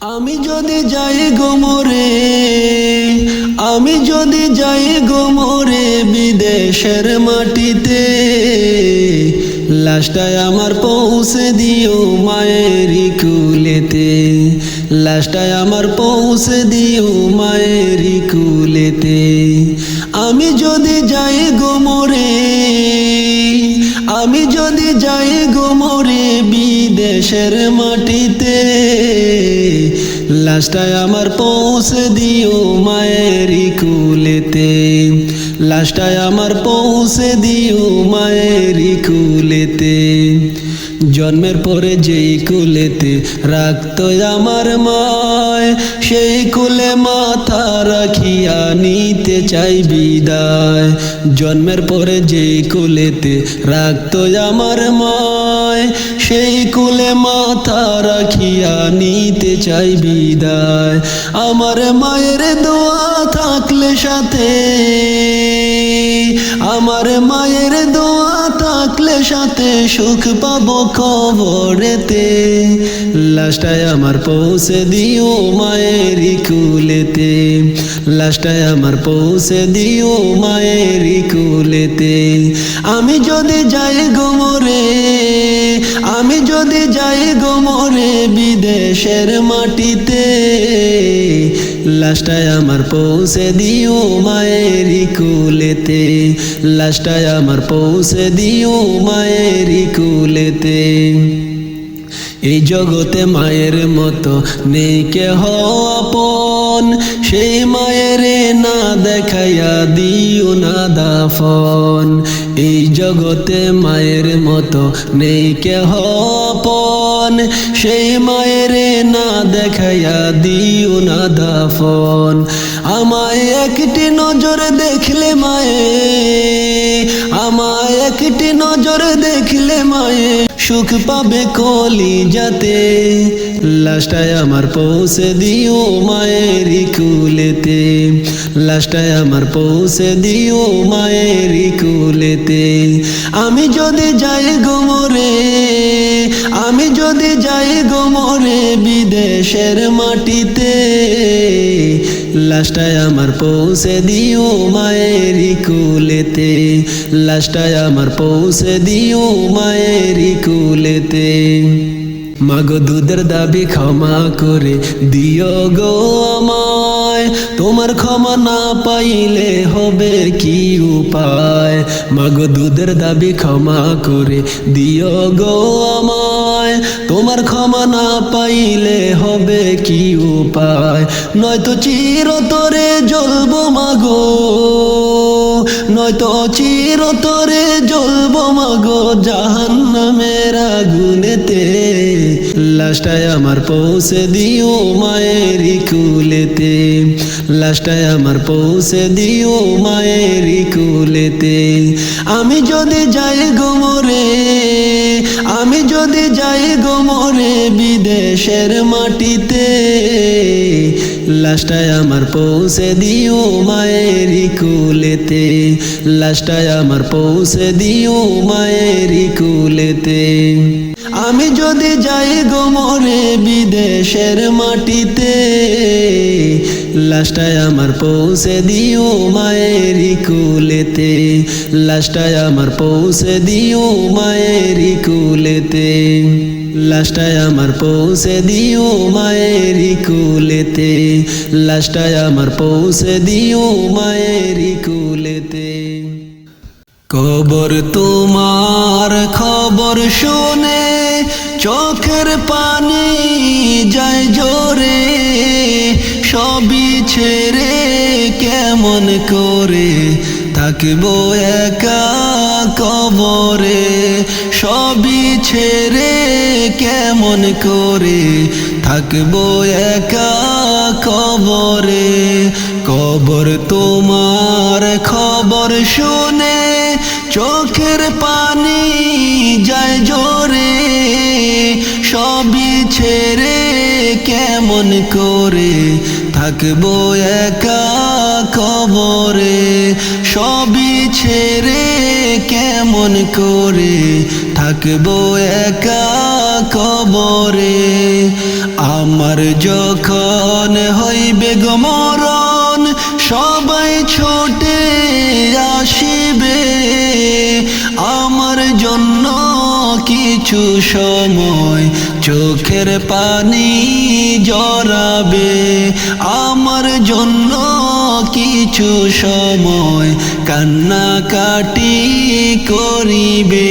আমি যদি যাই গোমরে আমি যদি যাই গোমরে বিদেশের মাটিতে লাশটায় আমার পৌঁছে দিও মায়েরই কুলেতে লাশটায় আমার পৌঁছে দিও মায়েরই কুলেতে। আমি যদি যাই গোমরে আমি যদি যাই গোমরে বিদেশের মাটিতে লাশটায় আমার পৌঁছে দিও মায়েরই কুলেতে। লাশটায় আমার পৌঁছে দিও মায়েরই কুলেতে। জন্মের পরে যেই কুলেতে রাখত আমার মায়, সেই কুলে মাথা রাখিয়া নিতে চাই বিদায়। জন্মের পরে যেই কুলেতে রাখত আমার মায়, সেই কুলে মাথা রাখিয়া নিতে চাই বিদায়। আমার মায়ের দোয়া থাকলে সাথে, আমার মায়ের থাকলে সাথে সুখ পাবো খবরেতে লাস্টায় আমার পৌঁছে দিও মায়ের কুলেতে। লাস্টায় আমার পৌঁছে দিও মায়ের কুলেতে। আমি যদি যাই গোমরে আমি যদি যাই গোমরে বিদেশের মাটিতে লাস্টায় আমার পৌঁছে দিও মায়েরি কুলেতে। লাশটায় আমার পৌঁছে দিও মায়েরি কুলেতে। এই জগতে মায়ের মতো নেই কেহ আপন। সেই মায়ের না দেখাইয়া দিও না দাফন। এই জগতে মায়ের মতো নেই কেহ আপন। সেই মায়ের না দেখাইয়া দিও না দাফন। আমায় একটি নজর দেখলে মায়ে, আমায় একটি নজর দেখলে মায়ে। সুখ পাবে কলি যাতে লাস্টায় আমার পৌঁছে দিও মায়েরই কুলেতে। লাস্টায় আমার পৌঁছে দিও মায়েরই কুলেতে। আমি যদি যাই গোমরে আমি যদি যাই গোমরে বিদেশের মাটিতে লাস্টায় আমার পৌঁছে দিও মায়েরই কুলেতে। লাস্টায় আমার পৌঁছে দিও মায়েরই কুলেতে। মাগো দুধের দাবি ক্ষমা করে দিও গো আমায়। তোমার ক্ষমা না পাইলে হবে কি উপায়? মাগো দুধের দাবি ক্ষমা করে দিও গো আমায়। তোমার ক্ষমা না পাইলে হবে কি উপায়? নয়তো চিরতরে জ্বলবো মাগো। নয়তো চিরতরে জ্বলবো মাগো জাহান্নামের আগুনেতে। লাস্টায় আমার পৌঁছে দিও মায়েরই কুলেতে। লাস্টায় আমার পৌঁছে দিও মায়েরই কুলেতে। আমি যদি যাই গোমরে আমি যদি যাই গোমরে বিদেশের মাটিতে লাস্টায় আমার পৌঁছে দিও মায়ের কুলেতে লাস্টায় আমার পৌঁছে দিও মায়ের কুলেতে। আমি যদি যাই গোমরে বিদেশের মাটিতে লাস্টায় আমার পৌঁছে দিও মায়েরই কুলেতে। লাস্টায় আমার পৌঁছে দিও মায়েরই কুলেতে। লাস্টায় আমার পৌঁছে দিও মায়েরই কুলেতে। লাস্টায় আমার পৌঁছে দিও মায়েরই কুলেতে। কবর তোমার খবর শুনে, চোখের পানি যায় জোরে। সবই ছেড়ে কেমন করে? থাকব একা কবরে। সবই ছেড়ে কেমন করে? থাকব একা কবরে। কবর তোমার খবর শুনে চোখের পানি যায় জোরে। সবই ছেড়ে কেমন করে? থাকব একা কবরে, সবই ছেড়ে কেমন করে? থাকব একা কবরে, আমার যখন হইবে গো মরণ, সবাই ছোটে আসিবে। আমার জন্য কিছু সময় চোখের পানি জরাবে আমার জন্য কিছু সময় কান্নাকাটি করিবে।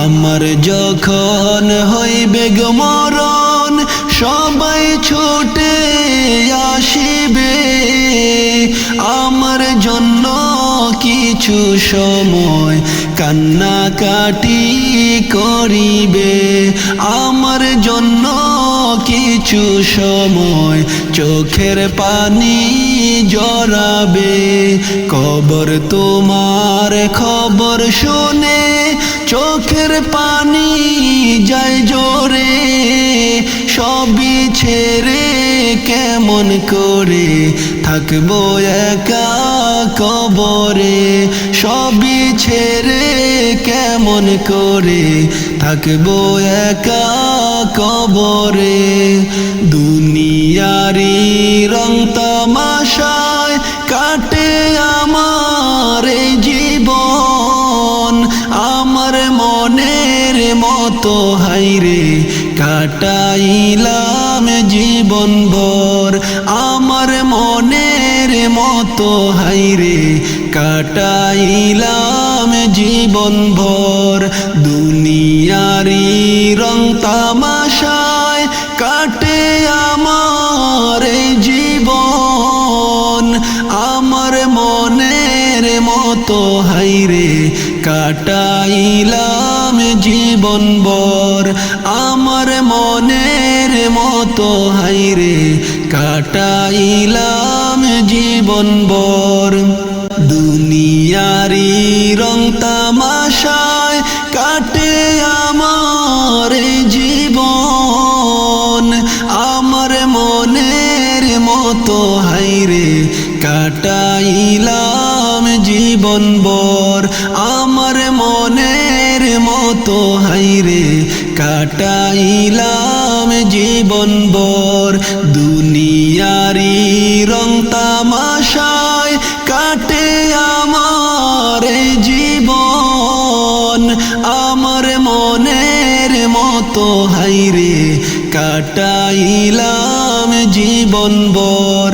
আমার যখন হইবে গো মরণ, সবাই ছোটে আসিবে। আমার জন্য কিছু সময় কান্নাকাটি করিবে। আমার জন্য কিছু সময় চোখের পানি জরাবে কবর তোমার খবর শুনে চোখের পানি যায় জোরে। সবই ছেড়ে কেমন করে থাকব একা কবরে? সবই ছেড়ে কেমন করে থাকব একা কবরে? দুনিয়ারি রং তামাশায় কাটে আমার জীবন। আমার মনের মতো হাইরে কাটাইলাম জীবন ভর। আমার মনের মতো হাইরে কাটাইলাম জীবন ভর। দুনিয়ারি রং তামাশায় কাটে আমার জীবন। আমার মনের মতো হাইরে কাটাইলাম জীবন মনের মতো হাইরে কাটাইলাম জীবন বর দুনিয়ারি রং তামাশায় কাটে আমার জীবন। আমার মনের মতো হাইরে কাটাইলাম জীবন বর আমার মনের মতো হাইরে কাটাইলাম জীবন বর দুনিয়ারি রং তামাশায় কাটে আমার জীবন। আমার মনের মতো হাইরে কাটাইলাম জীবন বর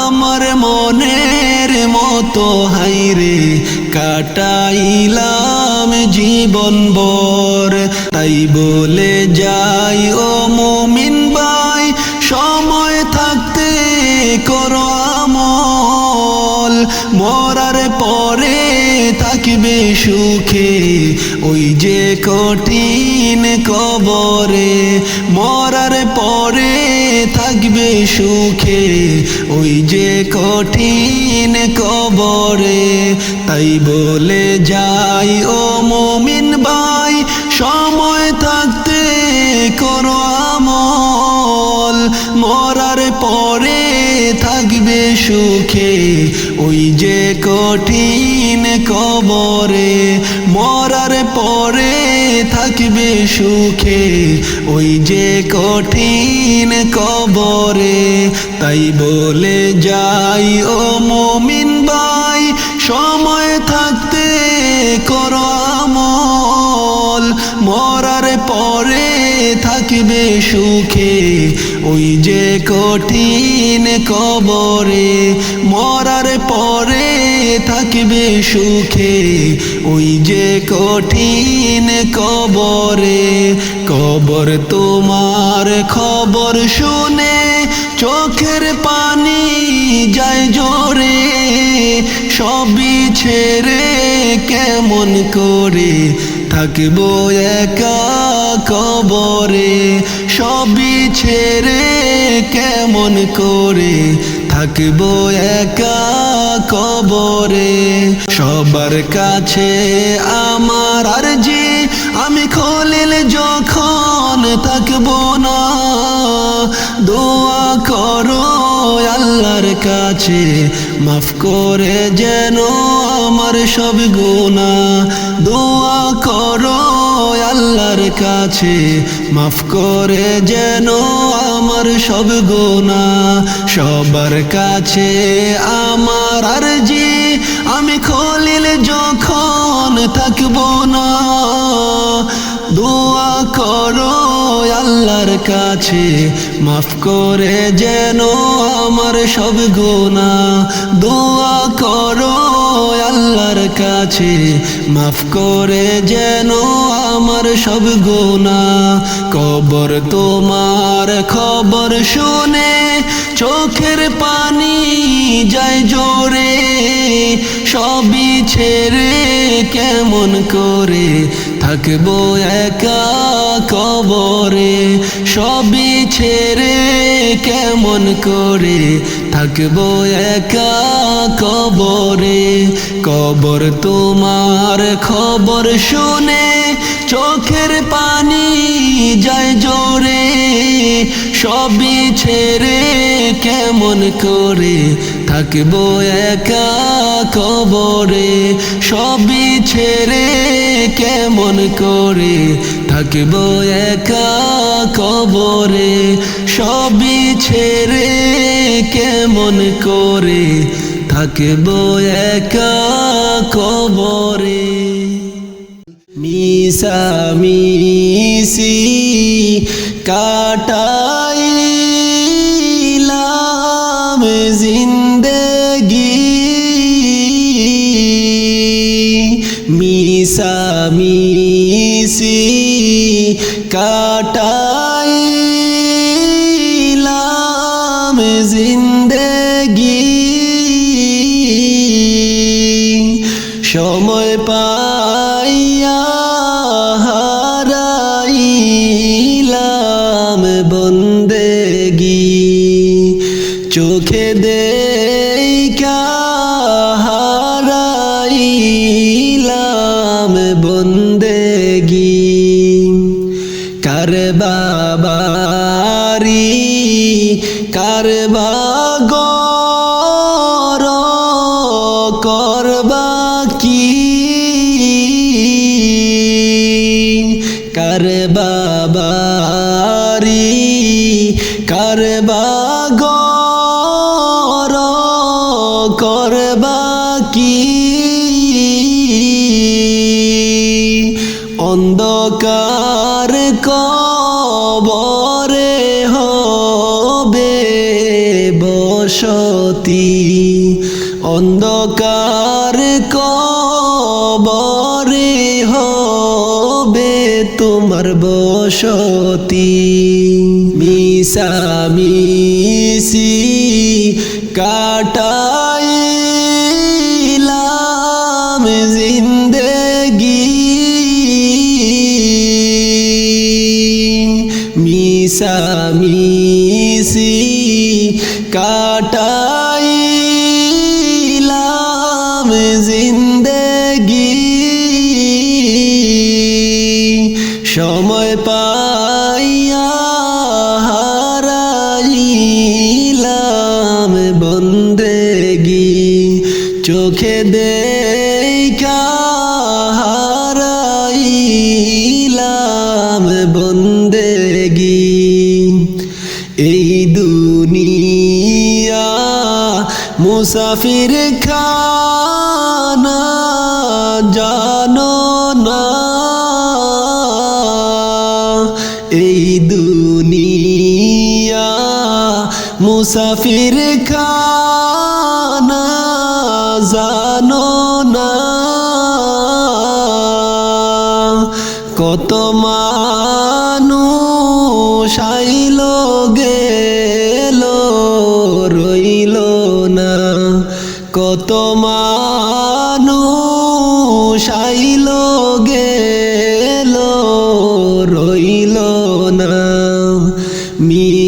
আমার মনের মতো হাইরে কাটাইলাম জীবন বর তাই বলে যাই ও আমল। মরার পরে থাকবে সুখে। ওই যে কঠিন কবরে মরার পরে থাকবে সুখে। ওই যে কঠিন কবরে তাই বলে যাই, ও মমিন ভাই, সময় থাকতে করো আমল। মরার পরে সুখে, ওই যে কঠিন কবরে মরার পরে থাকবে সুখে, ওই যে কঠিন কবরে, তাই বলে যাই, ও মমিন ভাই, সময় থাকতে করো আমল, মরার পরে থাকবে সুখে, ওই যে কঠিন কবরে, মরার পরে থাকবে সুখে, ওই যে কঠিন কবরে। কবর তোমার খবর শুনে, চোখের পানি যায় জোরে, সবই ছেড়ে কেমন করে থাকব একা কবরে, সবই ছেড়ে কেমন করে? থাকব একা কবরে, সবার কাছে আমার আর যে আমি খলিল যখন থাকব না, দোয়া করো আল্লাহর কাছে, মাফ করে যেন আমার সব গোনা দোয়া করো আল্লাহর কাছে, মাফ করে যেন আমার সব গোনা সবার কাছে আমার আরজি, আমি খলিল যখন থাকব না। দোয়া করো আল্লাহর কাছে, মাফ করে যেন আমার সব গোনা দোয়া করো আল্লাহর কাছে। মাফ করে যেন আমার সব গোনা কবর তোমার খবর শুনে চোখের পানি যায় জোরে। সবই ছেড়ে কেমন করে থাকব একা কবরে? সবই ছেড়ে কেমন করে থাকব একা কবরে। কবর তোমার খবর শুনে চোখের পানি যায় জোরে। সবই ছেড়ে কেমন করে থাকব একা কবরে? সবই ছেড়ে কেমন করে থাকব একা কবরে? সবই ছেড়ে কেমন করে থাকব একা কবরে? মিসামিসি কাটাইলাম জিন্দগি। মিসামিসি কাটাইলাম সময় পাইয়া করবা কি কার বাবারি কার তোমার বসতি মিসামিসি কাটাইলাম জিন্দগি। মিসামিসি কাটাইলাম জিন্দগি। সময় পাইয়া হারাইলাম বন্দেগি। চোখে দেখা হারাইলাম বন্দেগি। এই দুনিয়া মুসাফির দুনিয়া মুসাফির খানা জানো।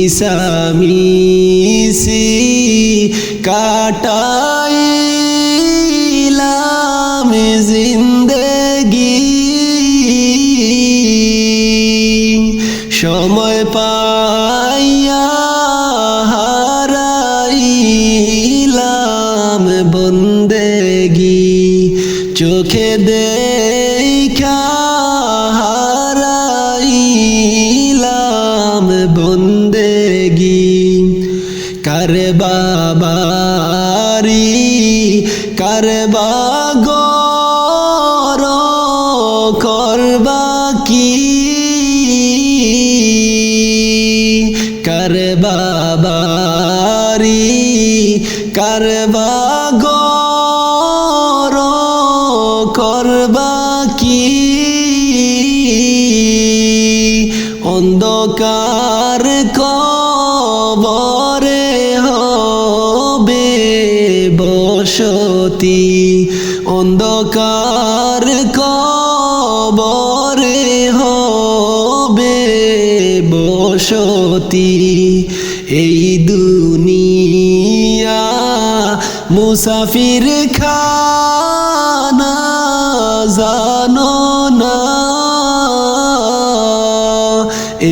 মিশামিশি কাটাই জিন্দগি। সময় পাইয়া হারাইলাম বন্দেগি। চোখে দে বাবারি কারবা গর করবা কি? কার বাবারি কার বসতি অন্ধকার কবরে হবে বসতি। এই দুনিয়া মুসাফির খানা জানো না।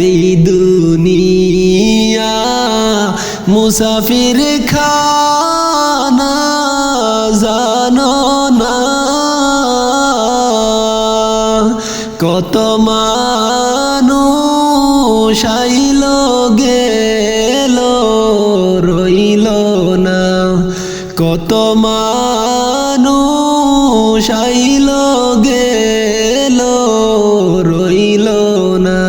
এই দুনিয়া মুসাফির কত মানুষ আইল গেল রইল না। কত মানুষ আইল গেল রইল না।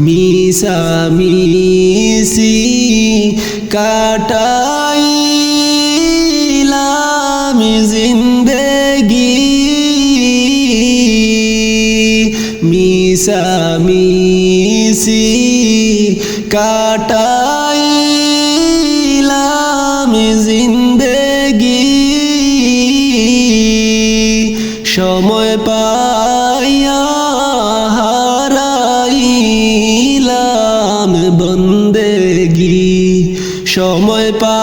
মিসা মিসা মিসি কাটাইলাম জিন্দেগি। সময় পাইয়া হারাইলাম বন্দেগি। সময় পাইয়া